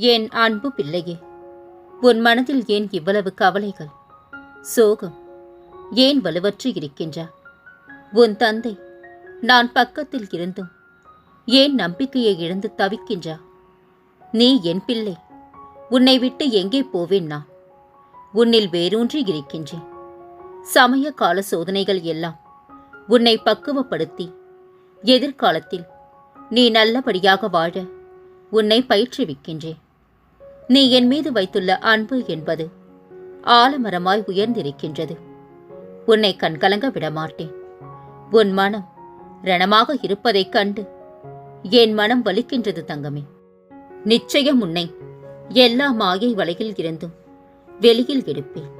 என் அன்பு பிள்ளையே? உன் மனதில் ஏன் இவ்வளவு கவலைகள்? சோகம். ஏன் வலுவற்று இருக்கின்றா? உன் தந்தை நான் பக்கத்தில் இருந்தும் ஏன் நம்பிக்கையை இழந்து தவிக்கின்றா? நீ என் பிள்ளை. உன்னை விட்டு எங்கே போவேன் நான்? உன்னில் வேரூன்றி இருக்கின்றேன். சமய கால சோதனைகள் எல்லாம் உன்னை பக்குவப்படுத்தி எதிர்காலத்தில் நீ நல்லபடியாக வாழ உன்னை பயிற்றுவிக்கின்றேன். நீ என் மீது வைத்துள்ள அன்பு என்பது ஆலமரமாய் உயர்ந்திருக்கின்றது. உன்னை கண்கலங்க விடமாட்டேன். உன் மனம் ரணமாக இருப்பதைக் கண்டு என் மனம் வலிக்கின்றது தங்கமே. நிச்சயம் உன்னை எல்லா மாயை வலையில் இருந்தும் வெளியில் எடுப்பேன்.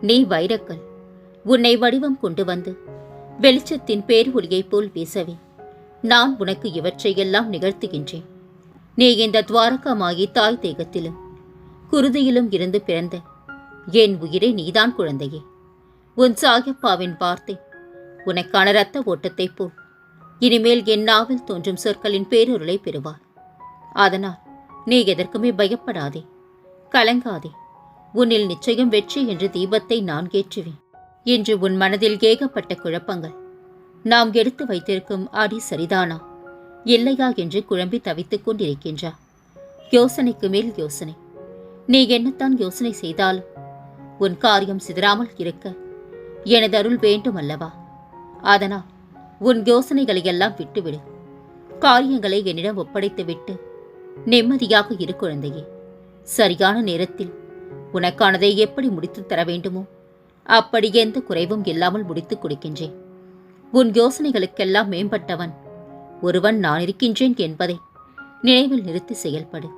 நீ வைரக்கல் உன்னை வடிவம் கொண்டு வந்து வெளிச்சத்தின் பேரொளியைப் போல் வீசவே. நான் உனக்கு இவற்றையெல்லாம் நிகழ்த்துகின்றேன். நீ இந்த துவாரகமாகி தாய் தேகத்திலும் குருதியிலும் இருந்து பிறந்த என் உயிரே நீதான் குழந்தையே. உன் சாயப்பாவின் வார்த்தை உனக்கான இரத்த ஓட்டத்தைப் போல். இனிமேல் என் நாவில் தோன்றும் சொற்களின் பேரொருளை பெறுவார் அதனால் நீ எதற்குமே பயப்படாதே. கலங்காதே. உன்னில் நிச்சயம் வெற்றி என்ற தீபத்தை நான் ஏற்றுவேன். என்று உன் மனதில் ஏகப்பட்ட குழப்பங்கள். நாம் எடுத்து வைத்திருக்கும் அடி சரிதானா? இல்லையா என்று குழம்பி தவித்துக் கொண்டிருக்கின்றா? யோசனைக்கு மேல் யோசனை. நீ என்னத்தான் யோசனை செய்தால்? உன் காரியம் சிதறாமல் இருக்க. எனது அருள் வேண்டும் அல்லவா அதனால் உன் யோசனைகளை எல்லாம் விட்டுவிடு. காரியங்களை என்னிடம் ஒப்படைத்துவிட்டு நிம்மதியாக இரு குழந்தையே. சரியான நேரத்தில் உனக்கானதை எப்படி முடித்துத் தர வேண்டுமோ அப்படி எந்த குறைவும் இல்லாமல் முடித்துக் கொடுக்கின்றேன். உன் யோசனைகளுக்கெல்லாம் மேம்பட்டவன் ஒருவன் நான் இருக்கின்றேன் என்பதை நினைவில் நிறுத்தி செயல்படு.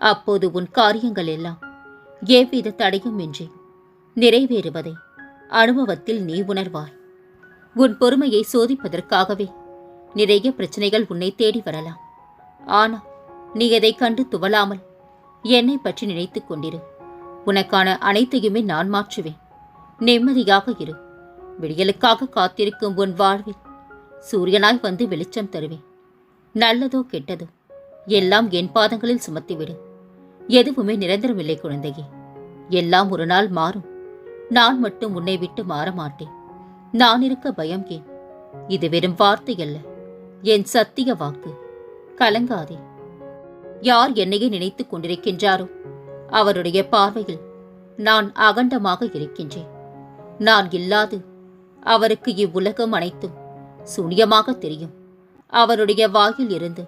அப்போது உன் காரியங்கள் எல்லாம் எவ்வித தடையும் இன்றி நிறைவேறுவதை அனுபவத்தில் நீ உணர்வாய். உன் பொறுமையை சோதிப்பதற்காகவே நிறைய பிரச்சனைகள் உன்னை தேடி வரலாம். ஆனால் நீ எதைக் கண்டு துவலாமல் என்னை பற்றி நினைத்துக் கொண்டிரு. உனக்கான அனைத்தையுமே நான் மாற்றுவேன். நிம்மதியாக இரு. விடியலுக்காக காத்திருக்கும் உன் வாழ்வில் சூரியனாய் வந்து வெளிச்சம் தருவேன். நல்லதோ கெட்டதோ எல்லாம் என் பாதங்களில் சுமத்திவிடு. எதுவுமே நிரந்தரமில்லை குழந்தையே. எல்லாம் ஒரு நாள் மாறும். நான் மட்டும் உன்னை விட்டு மாற மாட்டேன் நான் இருக்க பயம் ஏன் இது வெறும் வார்த்தை அல்ல. என் சத்திய வாக்கு. கலங்காதே. யார் என்னையே நினைத்துக் கொண்டிருக்கின்றாரோ அவருடைய பார்வையில் நான் அகண்டமாக இருக்கின்றேன். நான் இல்லாது அவருக்கு இவ்வுலகம் அனைத்தும் சூனியமாக தெரியும். அவருடைய வாயில் இருந்து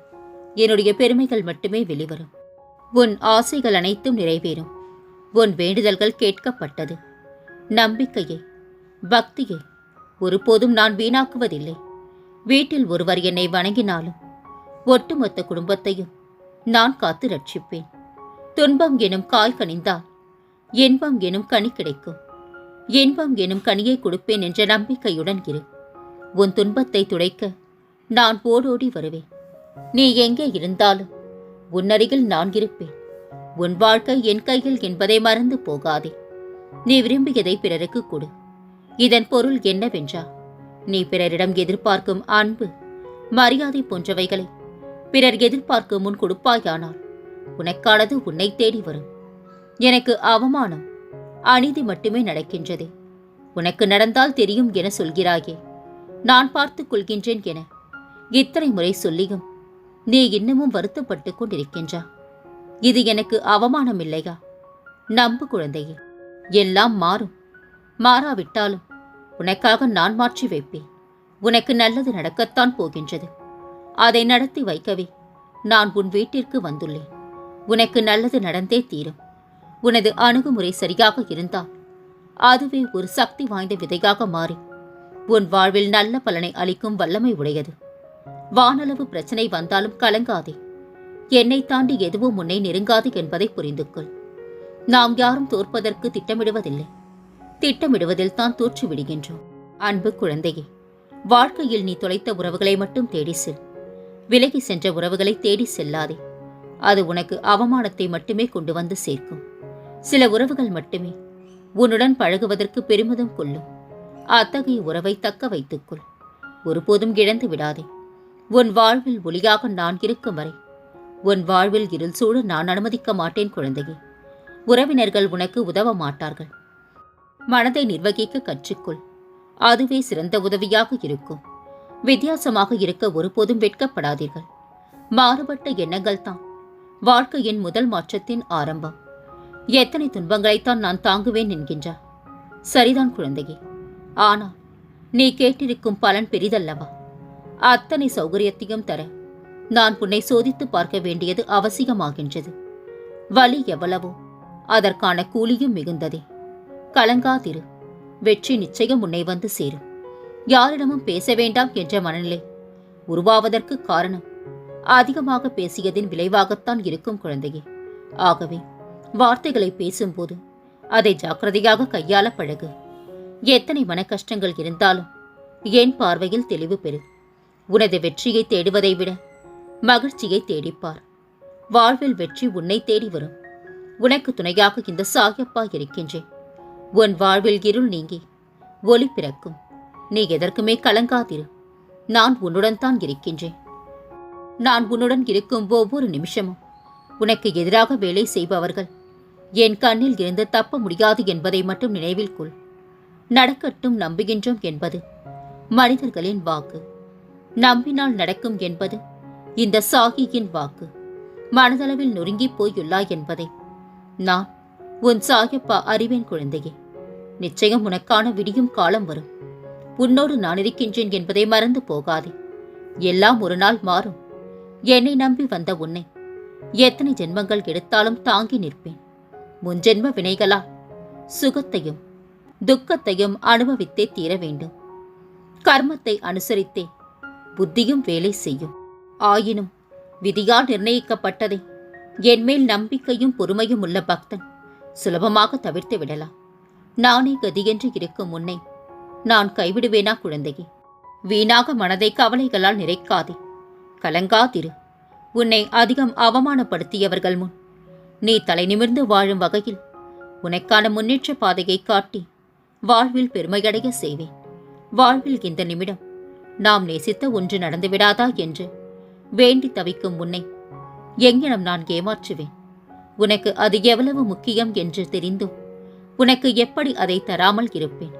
என்னுடைய பெருமைகள் மட்டுமே வெளிவரும். உன் ஆசைகள் அனைத்தும் நிறைவேறும். உன் வேண்டுதல்கள் கேட்கப்பட்டது. நம்பிக்கையை பக்தியை ஒருபோதும் நான் வீணாக்குவதில்லை. வீட்டில் ஒருவர் என்னை வணங்கினாலும் ஒட்டுமொத்த குடும்பத்தையும் நான் காத்து ரட்சிப்பேன். துன்பம் எனும் காய் கனிந்தால் இன்பம் எனும் கனி கிடைக்கும். இன்பம் எனும் கனியை கொடுப்பேன் என்ற நம்பிக்கையுடன் இரு. உன் துன்பத்தை துடைக்க நான் ஓடோடி வருவேன். நீ எங்கே இருந்தாலும் உன்னருகில் நான் இருப்பேன். உன் வாழ்க்கை என் கையில் என்பதை மறந்து போகாதே. நீ விரும்பியதை பிறருக்கு கொடு. இதன் பொருள் என்னவென்றா? நீ பிறரிடம் எதிர்பார்க்கும் அன்பு மரியாதை போன்றவைகளை. பிறர் எதிர்பார்க்கும் முன் கொடுப்பாயானால் உனக்கானது உன்னை தேடி வரும். எனக்கு அவமானம் அநீதி மட்டுமே நடக்கின்றது. உனக்கு நடந்தால் தெரியும் என சொல்கிறாயே. நான் பார்த்துக் கொள்கின்றேன் என இத்தனை முறை சொல்லியும் நீ இன்னமும் வருத்தப்பட்டுக் கொண்டிருக்கின்றா? இது எனக்கு அவமானம் இல்லையா நம்பு குழந்தையே எல்லாம் மாறும். மாறாவிட்டாலும் உனக்காக நான் மாற்றி வைப்பேன். உனக்கு நல்லது நடக்கத்தான் போகின்றது. அதை நடத்தி வைக்கவே நான் உன் வீட்டிற்கு வந்துள்ளேன். உனக்கு நல்லது நடந்தே தீரும். உனது அணுகுமுறை சரியாக இருந்தால் அதுவே ஒரு சக்தி வாய்ந்த விதையாக மாறி உன் வாழ்வில் நல்ல பலனை அளிக்கும் வல்லமை உடையது. வானளவு பிரச்சனை வந்தாலும் கலங்காதே. என்னை தாண்டி எதுவும் உன்னை நெருங்காது என்பதை புரிந்து கொள். நாம் யாரும் தோற்பதற்கு திட்டமிடுவதில்லை. திட்டமிடுவதில் தான் தோற்று விடுகின்றோம். அன்பு குழந்தையே வாழ்க்கையில் நீ தொலைத்த உறவுகளை மட்டும் தேடி செல். விலகி சென்ற உறவுகளை தேடி செல்லாதே. அது உனக்கு அவமானத்தை மட்டுமே கொண்டு வந்து சேர்க்கும். சில உறவுகள் மட்டுமே உன்னுடன் பழகுவதற்கு பெருமிதம் கொள்ளும். அத்தகைய உறவை தக்க வைத்துக்கொள் ஒருபோதும் இழந்து விடாதே. உன் வாழ்வில் ஒளியாக நான் இருக்கும் வரை. உன் வாழ்வில் இருள் சூழ நான் அனுமதிக்க மாட்டேன் குழந்தையே. உறவினர்கள் உனக்கு உதவ மாட்டார்கள். மனதை நிர்வகிக்க கற்றுக்கொள். அதுவே சிறந்த உதவியாக இருக்கும். வித்தியாசமாக இருக்க ஒருபோதும் வெட்கப்படாதீர்கள். மாறுபட்ட எண்ணங்கள் தான். வாழ்க்கையின் முதல் மாற்றத்தின் ஆரம்பம். எத்தனை துன்பங்களைத்தான் நான் தாங்குவேன் என்கின்றார். சரிதான் குழந்தையே. ஆனால் நீ கேட்டிருக்கும் பலன் பெரிதல்லவா? அத்தனை சௌகரியத்தையும் தர நான் உன்னை சோதித்து பார்க்க வேண்டியது அவசியமாகின்றது. வலி எவ்வளவோ அதற்கான கூலியும் மிகுந்ததே. கலங்காதிரு. வெற்றி நிச்சயம் உன்னை வந்து சேரும். யாரிடமும் பேச வேண்டாம் என்ற மனநிலை உருவாவதற்கு காரணம் அதிகமாக பேசியதின் விளைவாகத்தான் இருக்கும் குழந்தையே. ஆகவே வார்த்தைகளை பேசும்போது அதை ஜாக்கிரதையாக கையாள பழகு. எத்தனை மன கஷ்டங்கள் இருந்தாலும் என் பார்வையில் தெளிவு பெறு. உனது வெற்றியை தேடுவதை விட மகிழ்ச்சியை தேடிப்பார். வாழ்வில் வெற்றி உன்னை தேடி வரும். உனக்கு துணையாக இந்த சாயப்பா இருக்கின்றேன். உன் வாழ்வில் இருள் நீங்கி ஒளி பிறக்கும். நீ எதற்குமே கலங்காதிரு. நான் உன்னுடன் தான் இருக்கின்றேன். நான் உன்னுடன் இருக்கும் ஒவ்வொரு நிமிஷமும் உனக்கு எதிராக வேலை செய்பவர்கள் என் கண்ணில் இருந்து தப்ப முடியாது என்பதை மட்டும் நினைவில் கொள். நடக்கட்டும் நம்புகின்றோம் என்பது மனிதர்களின் வாக்கு. நம்பினால் நடக்கும் என்பது இந்த சாகியின் வாக்கு. மனதளவில் நொறுங்கி போயுள்ளாய் என்பதை. நான் உன் சாயப்பா அறிவேன் குழந்தையே. நிச்சயம் உனக்கான விடியும் காலம் வரும். உன்னோடு நான் இருக்கின்றேன் என்பதை மறந்து போகாதே. எல்லாம் ஒரு நாள் மாறும். என்னை நம்பி வந்த உன்னை எத்தனை ஜென்மங்கள் எடுத்தாலும் தாங்கி நிற்பேன். முன்ஜென்ம வினைகளால் சுகத்தையும் துக்கத்தையும் அனுபவித்தே தீர வேண்டும். கர்மத்தை அனுசரித்தே புத்தியும் வேலை செய்யும். ஆயினும் விதியால் நிர்ணயிக்கப்பட்டதை என்மேல் நம்பிக்கையும் பொறுமையும் உள்ள பக்தன் சுலபமாக தவிர்த்து விடலாம். நானே கதியென்று இருக்கும் முன்னை நான் கைவிடுவேனா குழந்தையே? வீணாக மனதை கவலைகளால் நிறைக்காதே. கலங்காதிரு. உன்னை அதிகம் அவமானப்படுத்தியவர்கள் முன் நீ தலை நிமிர்ந்து வாழும் வகையில் உனக்கான முன்னேற்ற பாதையை காட்டி வாழ்வில் பெருமையடைய செய்வேன். வாழ்வில் இந்த நிமிடம் நாம் நேசித்த ஒன்று நடந்துவிடாதா என்று வேண்டி தவிக்கும் உன்னை எங்கிடம் நான் ஏமாற்றுவேன். உனக்கு அது எவ்வளவு முக்கியம் என்று தெரிந்தும் உனக்கு எப்படி அதை தராமல் இருப்பேன்?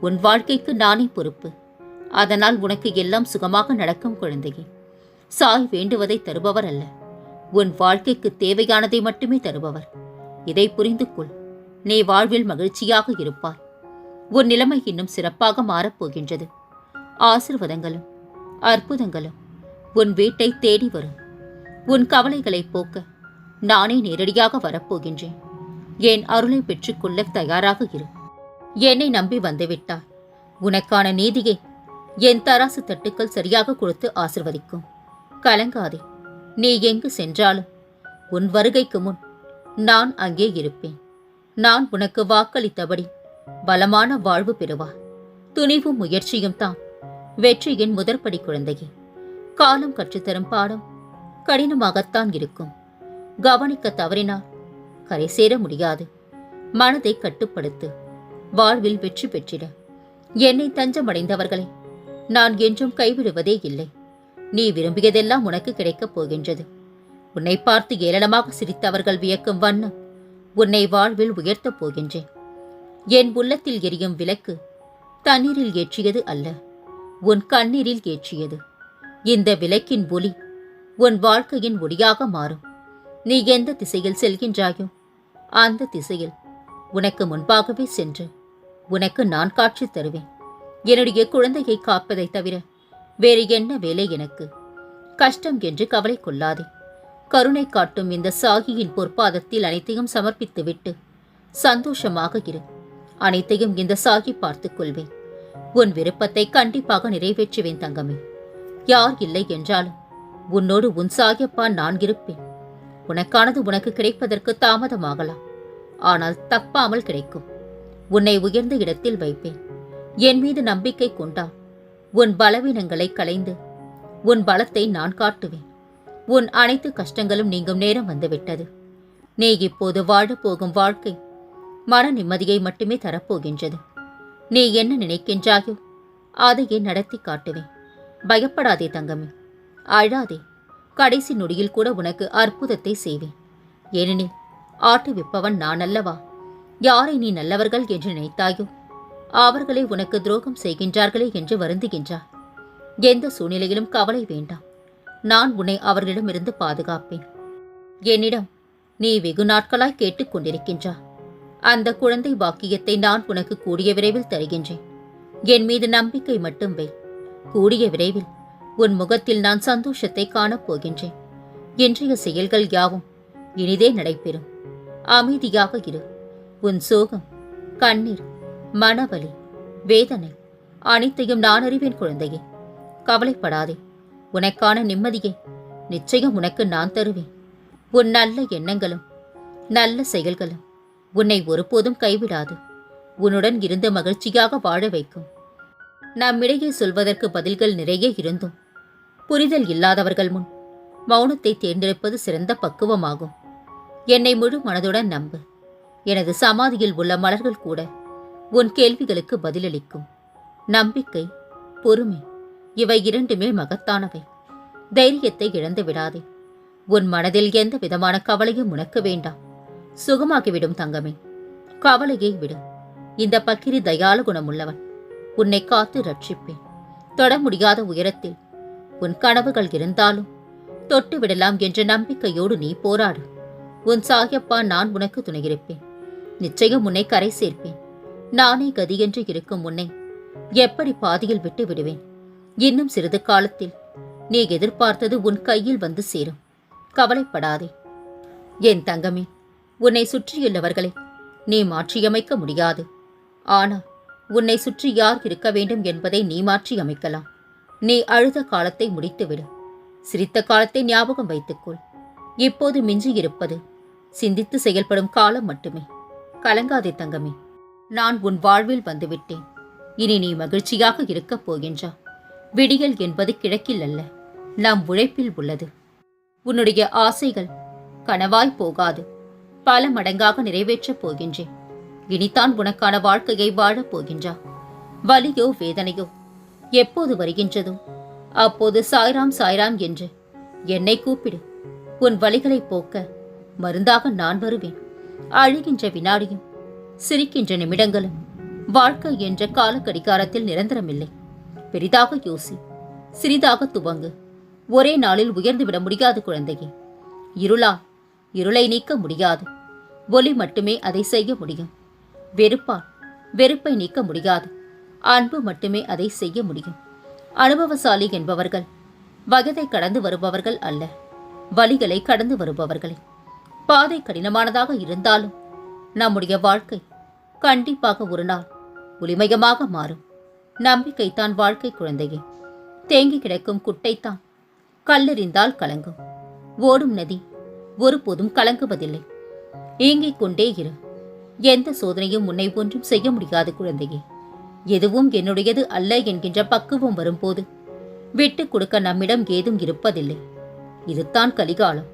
உன் வாழ்க்கைக்கு நானே பொறுப்பு. அதனால் உனக்கு எல்லாம் சுகமாக நடக்கும் குழந்தையே. சாய் வேண்டுவதை தருபவர் அல்ல. உன் வாழ்க்கைக்கு தேவையானதை மட்டுமே தருபவர். இதை புரிந்து கொள். நீ வாழ்வில் மகிழ்ச்சியாக இருப்பாய். உன் நிலைமை இன்னும் சிறப்பாக மாறப்போகின்றது ஆசிர்வாதங்களும் அற்புதங்களும் உன் வீட்டை தேடி வரும். உன் கவலைகளை போக்க நானே நேரடியாக வரப்போகின்றேன். என் அருளை பெற்றுக்கொள்ள தயாராக இரு. என்னை நம்பி வந்துவிட்டாய். உனக்கான நீதியை என் தராசு தட்டுக்கள் சரியாக கொடுத்து ஆசிர்வதிக்கும். கலங்காதே. நீ எங்கு சென்றாலும் உன் வருகைக்கு முன் நான் அங்கே இருப்பேன். நான் உனக்கு வாக்களித்தபடி பலமான வாழ்வு பெறுவார் துணிவும் முயற்சியும் தான் வெற்றியின் முதற்படி குழந்தையே காலம் கற்றுத்தரும் பாடம் கடினமாகத்தான் இருக்கும். கவனிக்க தவறினால் கரை சேர முடியாது. மனதை கட்டுப்படுத்து வாழ்வில் வெற்றி பெற்றிட. என்னை தஞ்சமடைந்தவர்களை நான் என்றும் கைவிடுவதே இல்லை. நீ விரும்பியதெல்லாம் உனக்கு கிடைக்கப் போகின்றது. உன்னை பார்த்து ஏளனமாக சிரித்தவர்கள் வியக்கும் வண்ணம் உன்னை வாழ்வில் உயர்த்தப் போகின்றேன். என் உள்ளத்தில் எரியும் விளக்கு தண்ணீரில் ஏற்றியது அல்ல. உன் கண்ணீரில் ஏற்றியது. இந்த விளக்கின் ஒளி உன் வாழ்க்கையின் ஒளியாக மாறும். நீ எந்த திசையில் செல்கின்றாயோ அந்த திசையில் உனக்கு முன்பாகவே சென்று உனக்கு நான் காட்சி தருவேன். என்னுடைய குழந்தையை காப்பதைத் தவிர வேறு என்ன வேலை எனக்கு? கஷ்டம் என்று கவலை கொள்ளாதே. கருணை காட்டும் இந்த சாகியின் பொற்பாதத்தில் அனைத்தையும் சமர்ப்பித்துவிட்டு சந்தோஷமாக இரு. அனைத்தையும் இந்த சாகி பார்த்துக் கொள்வேன். உன் விருப்பத்தை கண்டிப்பாக நிறைவேற்றுவேன் தங்கமே. யார் இல்லை என்றாலும் உன்னோடு உன் சாகியப்பா நான் இருப்பேன். உனக்கானது உனக்கு கிடைப்பதற்கு தாமதமாகலாம். ஆனால் தப்பாமல் கிடைக்கும். உன்னை உயர்ந்த இடத்தில் வைப்பேன். என் மீது நம்பிக்கை கொண்டா உன் பலவீனங்களை களைந்து உன் பலத்தை நான் காட்டுவேன். உன் அனைத்து கஷ்டங்களும் நீங்கும் நேரம் வந்துவிட்டது. நீ இப்போது வாழப்போகும் வாழ்க்கை மன நிம்மதியை மட்டுமே தரப்போகின்றது. நீ என்ன நினைக்கின்றாயோ அதையே நடத்தி காட்டுவேன். பயப்படாதே தங்கமே. அழாதே. கடைசி நொடியில் கூட உனக்கு அற்புதத்தை செய்வேன். ஏனெனில் ஆட்டு விற்பவன் நான் அல்லவா? யாரை நீ நல்லவர்கள் என்று நினைத்தாயோ அவர்களே உனக்கு துரோகம் செய்கின்றார்களே என்று வருந்துகின்றார். எந்த சூழ்நிலையிலும் கவலை வேண்டாம். நான் உன்னை அவர்களிடமிருந்து பாதுகாப்பேன். என்னிடம் நீ வெகு நாட்களாய் கேட்டுக்கொண்டிருக்கின்றாய் அந்த குழந்தை பாக்கியத்தை நான் உனக்கு கூடிய விரைவில் தருகின்றேன். என் மீது நம்பிக்கை மட்டும் வை. கூடிய விரைவில் உன் முகத்தில் நான் சந்தோஷத்தை காணப் போகின்றேன். இன்றைய செயல்கள் யாவும் இனிதே நடைபெறும். அமைதியாக இரு. உன் சோகம் கண்ணீர் மனவலி வேதனை அனைத்தையும் நான் அறிவேன் குழந்தையே. கவலைப்படாதே. உனக்கான நிம்மதியை நிச்சயம் உனக்கு நான் தருவேன். உன் நல்ல எண்ணங்களும் நல்ல செயல்களும் உன்னை ஒருபோதும் கைவிடாது. உன்னுடன் இருந்து மகிழ்ச்சியாக வாழ வைக்கும். நம்மிடையே சொல்வதற்கு பதில்கள் நிறைய இருந்தும் புரிதல் இல்லாதவர்கள் முன் மௌனத்தை தேர்ந்தெடுப்பது சிறந்த பக்குவமாகும். என்னை முழு மனதுடன் நம்பு. எனது சமாதியில் உள்ள மலர்கள் கூட உன் கேள்விகளுக்கு பதிலளிக்கும். நம்பிக்கை பொறுமை இவை இரண்டுமே மகத்தானவை. தைரியத்தை இழந்து விடாதே. உன் மனதில் எந்த விதமான கவலையும் உனக்கு வேண்டாம். சுகமாகிவிடும் தங்கமே. கவலையை விடு. இந்த பக்கிரி தயால குணமுள்ளவன். உன்னை காத்து ரட்சிப்பேன். தொட முடியாத உயரத்தில் உன் கனவுகள் இருந்தாலும் தொட்டு விடலாம் என்ற நம்பிக்கையோடு நீ போராடு. உன் சாயப்பா நான் உனக்கு துணையிருப்பேன். நிச்சயம் உன்னை கரை சேர்ப்பேன். நானே கதி என்று இருக்கும் உன்னை எப்படி பாதியில் விட்டு விடுவேன்? இன்னும் சிறிது காலத்தில் நீ எதிர்பார்த்தது உன் கையில் வந்து சேரும். கவலைப்படாதே. என் தங்கமே உன்னை சுற்றியுள்ளவர்களை நீ மாற்றியமைக்க முடியாது. ஆனால் உன்னை சுற்றி யார் இருக்க வேண்டும் என்பதை நீ மாற்றி அமைக்கலாம் நீ அழுத காலத்தை முடித்துவிடு. சிரித்த காலத்தை ஞாபகம் வைத்துக்கொள். இப்போது மிஞ்சி இருப்பது சிந்தித்து செயல்படும் காலம் மட்டுமே. கலங்காதே தங்கமே. நான் உன் வாழ்வில் வந்துவிட்டேன். இனி நீ மகிழ்ச்சியாக இருக்கப் போகின்றா. விடியல் என்பது கிழக்கில் அல்ல நம் உழைப்பில் உள்ளது. உன்னுடைய ஆசைகள் கனவாய் போகாது. பல மடங்காக நிறைவேற்றப் போகின்றேன். இனித்தான் உனக்கான வாழ்க்கையை வாழப் போகின்றா. வலியோ வேதனையோ எப்போது வருகின்றதோ அப்போது சாய்ராம் சாய்ராம் என்று என்னை கூப்பிடு. உன் வழிகளை போக்க மருந்தாக நான் வருவேன். அழுகின்ற வினாடியும் சிரிக்கின்ற நிமிடங்களும் வாழ்க்கை என்ற கால கடிகாரத்தில் நிரந்தரமில்லை. பெரிதாக யோசி சிறிதாக துவங்கு. ஒரே நாளில் உயர்ந்து விட முடியாது குழந்தையே. இருளா இருளை நீக்க முடியாது. ஒலி மட்டுமே அதை செய்ய முடியும். வெறுப்பால் வெறுப்பை நீக்க முடியாது. அன்பு மட்டுமே அதை செய்ய முடியும். அனுபவசாலி என்பவர்கள். வயதை கடந்து வருபவர்கள் அல்ல. வழிகளை கடந்து வருபவர்களே. பாதை கடினமானதாக இருந்தாலும் நம்முடைய வாழ்க்கை கண்டிப்பாக ஒரு நாள் ஒளிமயமாக மாறும். நம்பிக்கைத்தான் வாழ்க்கை குழந்தையே. தேங்கி கிடக்கும் குட்டைத்தான் கல்லெறிந்தால் கலங்கும். ஓடும் நதி ஒருபோதும் கலங்குவதில்லை. ஏங்கிக் கொண்டே இரு. எந்த சோதனையும் உன்னை ஒன்றும் செய்ய முடியாது குழந்தையே. எதுவும் என்னுடையது அல்ல என்கின்ற பக்குவம் வரும்போது விட்டுக் கொடுக்க நம்மிடம் ஏதும் இருப்பதில்லை. இதுதான் கலிகாலம்.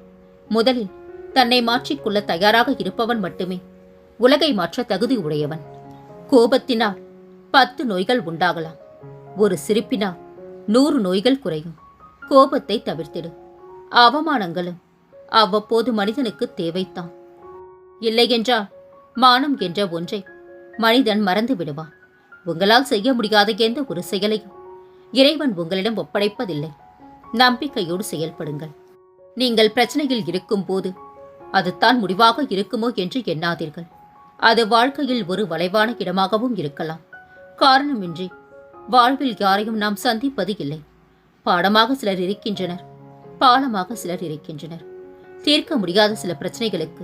முதலில் தன்னை மாற்றிக்கொள்ள தயாராக இருப்பவன் மட்டுமே. உலகை மாற்ற தகுதி உடையவன். கோபத்தினால் பத்து நோய்கள் உண்டாகலாம். ஒரு சிரிப்பினால் நூறு நோய்கள் குறையும். கோபத்தை தவிர்த்திடு. அவமானங்களும் அவ்வப்போது மனிதனுக்கு தேவைத்தான். இல்லையென்றால் மானம் என்ற ஒன்றை. மனிதன் மறந்து விடுவான். உங்களால் செய்ய முடியாத எந்த ஒரு செயலையும். இறைவன் உங்களிடம் ஒப்படைப்பதில்லை. நம்பிக்கையோடு செயல்படுங்கள். நீங்கள் பிரச்சனையில் இருக்கும்போது அதுதான் முடிவாக இருக்குமோ என்று எண்ணாதீர்கள். அது வாழ்க்கையில் ஒரு வளைவான இடமாகவும் இருக்கலாம். காரணமின்றி வாழ்வில் யாரையும் நாம் சந்திப்பது இல்லை. பாடமாக சிலர் இருக்கின்றனர். பாலமாக சிலர் இருக்கின்றனர். தீர்க்க முடியாத சில பிரச்சனைகளுக்கு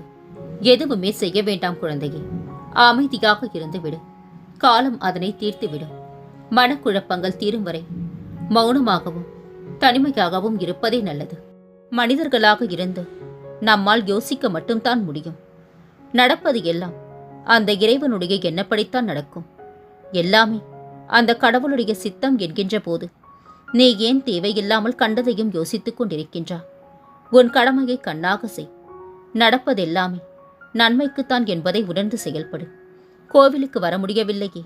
எதுவுமே செய்ய வேண்டாம் குழந்தையே. அமைதியாக இருந்துவிடு. காலம் அதனை தீர்த்துவிடும். மனக்குழப்பங்கள் தீரும் வரை மௌனமாகவும் தனிமையாகவும் இருப்பதே நல்லது. மனிதர்களாக இருந்து நம்மால் யோசிக்க மட்டும்தான் முடியும். நடப்பது எல்லாம் அந்த இறைவனுடைய எண்ணப்படித்தான் நடக்கும். எல்லாமே அந்த கடவுளுடைய சித்தம் என்கின்ற போது நீ ஏன் தேவையில்லாமல் கண்டதையும் யோசித்துக் கொண்டிருக்கின்றா? உன் கடமையை கண்ணாக செய். நடப்பதெல்லாமே நன்மைக்குத்தான் என்பதை உணர்ந்து செயல்படு. கோவிலுக்கு வர முடியவில்லையே.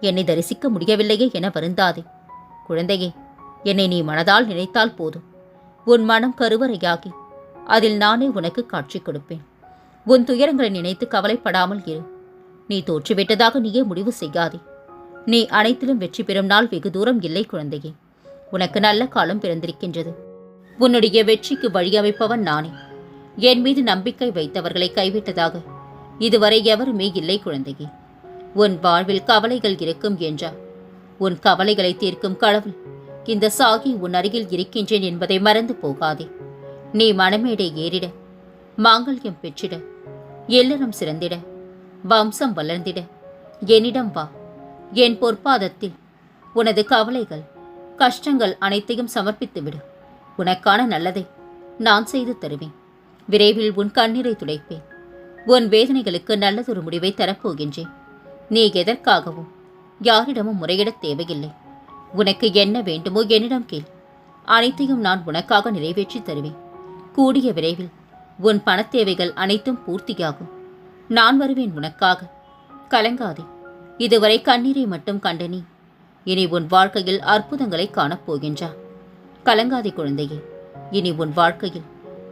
என்னை தரிசிக்க முடியவில்லையே என வருந்தாதே. குழந்தையே என்னை நீ மனதால் நினைத்தால் போதும். உன் மனம் கருவறையாகி அதில் நானே உனக்கு காட்சி கொடுப்பேன். உன் துயரங்களை நினைத்து கவலைப்படாமல் இரு. நீ தோற்றுவிட்டதாக நீயே முடிவு செய்யாதே. நீ அனைத்திலும் வெற்றி பெறும் நாள் வெகு தூரம் இல்லை குழந்தையே. உனக்கு நல்ல காலம் பிறந்திருக்கின்றது. உன்னுடைய வெற்றிக்கு வழியமைப்பவன் நானே. என் மீது நம்பிக்கை வைத்தவர்களை கைவிட்டதாக. இதுவரை எவருமே இல்லை குழந்தையே. உன் வாழ்வில் கவலைகள் இருக்கும் என்றார் உன் கவலைகளை தீர்க்கும் கடவுள் இந்த சாகி உன் அருகில் இருக்கின்றேன் என்பதை மறந்து போகாதே. நீ மனமேடை ஏறிட மாங்கல்யம் பெற்றிட எல்லரும் சிறந்திட வம்சம் வளர்ந்திட என்னிடம் வா. என் பொற்பாதத்தில் உனது கவலைகள் கஷ்டங்கள் அனைத்தையும் சமர்ப்பித்து விடு உனக்கான நல்லதை நான் செய்து தருவேன். விரைவில் உன் கண்ணீரை துடைப்பேன். உன் வேதனைகளுக்கு நல்லதொரு முடிவை தரப்போகின்றேன். நீ எதற்காகவும் யாரிடமும் முறையிடத் தேவையில்லை. உனக்கு என்ன வேண்டுமோ என்னிடம் கேள். அனைத்தையும் நான் உனக்காக நிறைவேற்றி தருவேன். கூடிய விரைவில் உன் பணத் தேவைகள் அனைத்தும் பூர்த்தியாகும். நான் வருவேன் உனக்காக. கலங்காதே. இதுவரை கண்ணீரை மட்டும் கண்ட நீ இனி உன் வாழ்க்கையில் அற்புதங்களை காணப் போகின்றா. கலங்காதே குழந்தையே. இனி உன் வாழ்க்கையில்